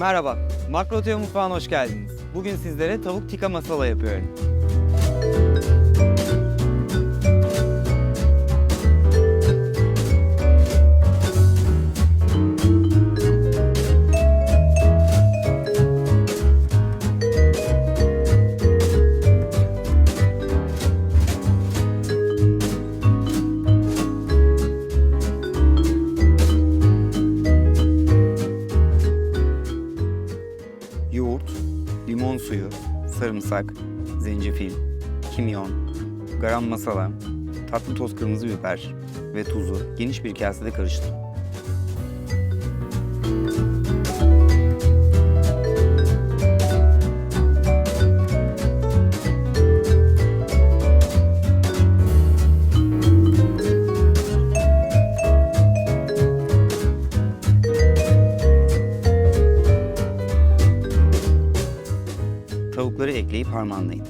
Merhaba, Makro Teo Mutfağı'na hoş geldiniz. Bugün sizlere tavuk tika masala yapıyorum. Suyu, sarımsak, zencefil, kimyon, garam masala, tatlı toz kırmızı biber ve tuzu geniş bir kasede karıştırın. Tavukları ekleyip harmanlayın.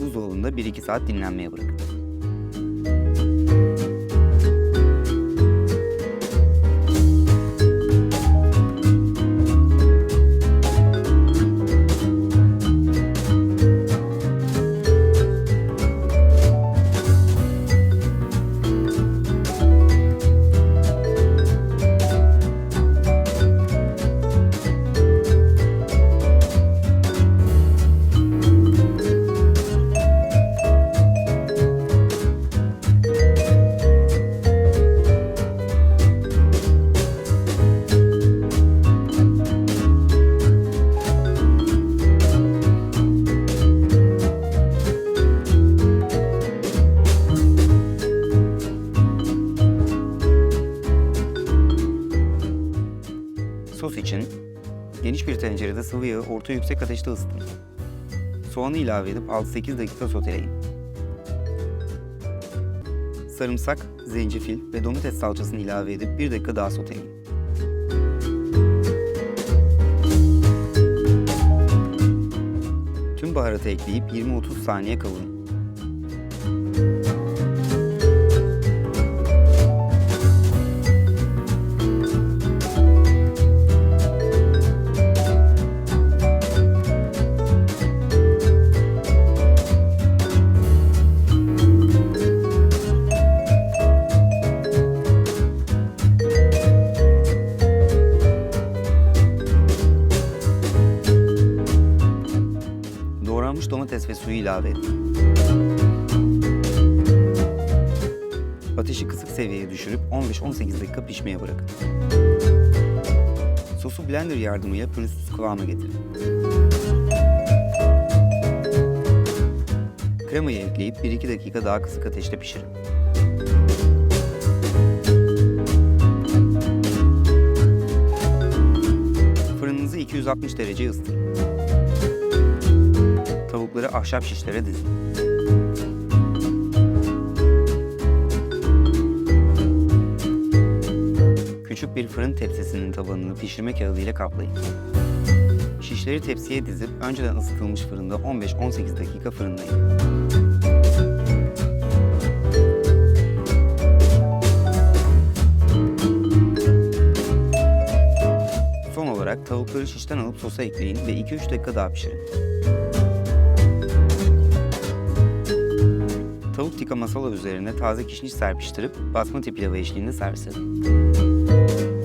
Buzdolabında 1-2 saat dinlenmeye bırakın. Sos için geniş bir tencerede sıvı yağı orta yüksek ateşte ısıtın. Soğanı ilave edip 6-8 dakika soteleyin. Sarımsak, zencefil ve domates salçasını ilave edip 1 dakika daha soteleyin. Tüm baharatı ekleyip 20-30 saniye kavurun. Doğranmış domates ve suyu ilave edin. Ateşi kısık seviyeye düşürüp 15-18 dakika pişmeye bırakın. Sosu blender yardımıyla pürüzsüz kıvama getirin. Kremayı ekleyip 1-2 dakika daha kısık ateşte pişirin. Fırınınızı 260 dereceye ısıtın. Tavukları ahşap şişlere dizin. Küçük bir fırın tepsisinin tabanını pişirme kağıdı ile kaplayın. Şişleri tepsiye dizip önceden ısıtılmış fırında 15-18 dakika fırınlayın. Son olarak tavukları şişten alıp sosa ekleyin ve 2-3 dakika daha pişirin. Patika masala üzerine taze kişniş serpiştirip basmati pilavı eşliğinde servis edin.